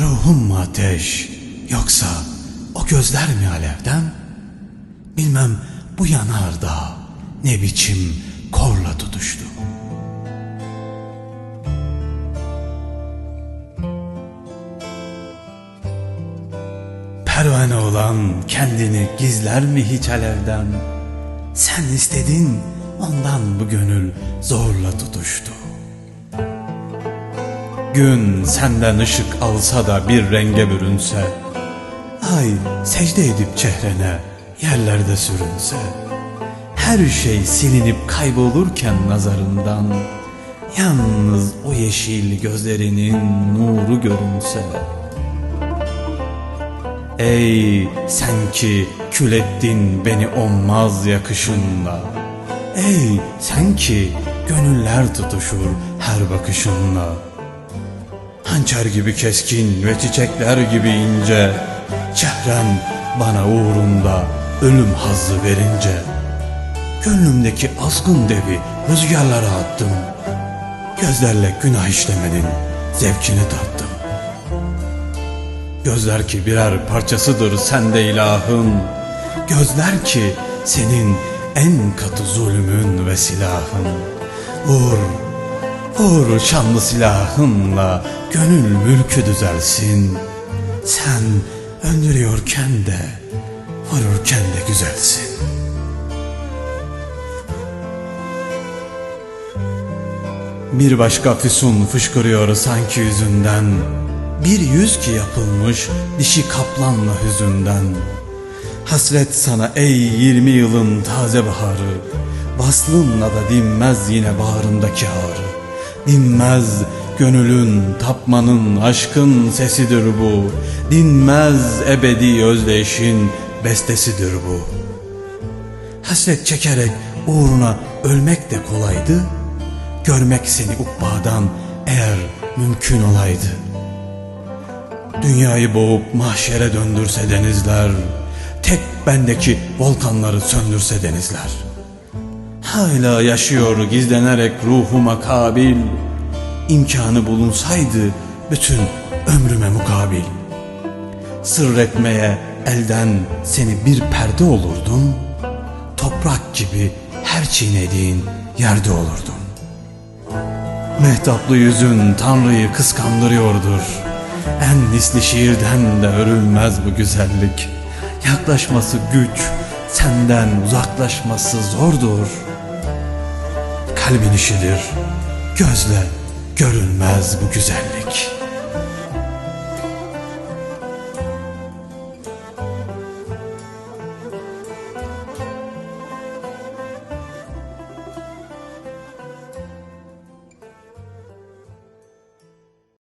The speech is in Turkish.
Ruhum mu ateş yoksa o gözler mi alevden? Bilmem bu yanardağ ne biçim korla tutuştu. Pervane olan kendini gizler mi hiç alevden? Sen istedin ondan bu gönül zorla tutuştu. Gün senden ışık alsa da bir renge bürünse, Ay secde edip çehrene yerlerde sürünse, her şey silinip kaybolurken nazarından, yalnız o yeşil gözlerinin nuru görünse. Ey sen ki kül ettin beni olmaz yakışınla, Ey sen ki gönüller tutuşur her bakışınla. Hançer gibi keskin ve çiçekler gibi ince Çehren bana uğrunda ölüm hazzı verince Gönlümdeki azgın devi rüzgarlara attım Gözlerle günah işlemenin zevkini tattım. Gözler ki birer parçasıdır sende ilahın Gözler ki senin en katı zulmün ve silahın. Vur Vur şanlı silahınla gönül mülkü düzelsin. Sen öldürüyorken de vururken de güzelsin. Bir başka füsun fışkırıyor sanki yüzünden. Bir yüz ki yapılmış dişi kaplanla hüzünden. Hasret sana ey yirmi yılın taze baharı. Vaslınla da dinmez yine bağrındaki ağrı. Dinmez gönülün tapmanın aşkın sesidir bu. Dinmez ebedi özdeşin bestesidir bu. Hasret çekerek uğruna ölmek de kolaydı. Görmek seni ukbadan eğer mümkün olaydı. Dünyayı boğup mahşere döndürse denizler, tek bendeki volkanları söndürse denizler. Hala yaşıyor gizlenerek ruhuma kabil, imkanı bulunsaydı bütün ömrüme mukabil. Sır etmeye elden seni bir perde olurdum, toprak gibi her çiğnediğin yerde olurdum. Mehtaplı yüzün Tanrı'yı kıskandırıyordur. En misli şiirden de örülmez bu güzellik. Yaklaşması güç, senden uzaklaşması zordur. Kalbin işidir, gözle görünmez bu güzellik.''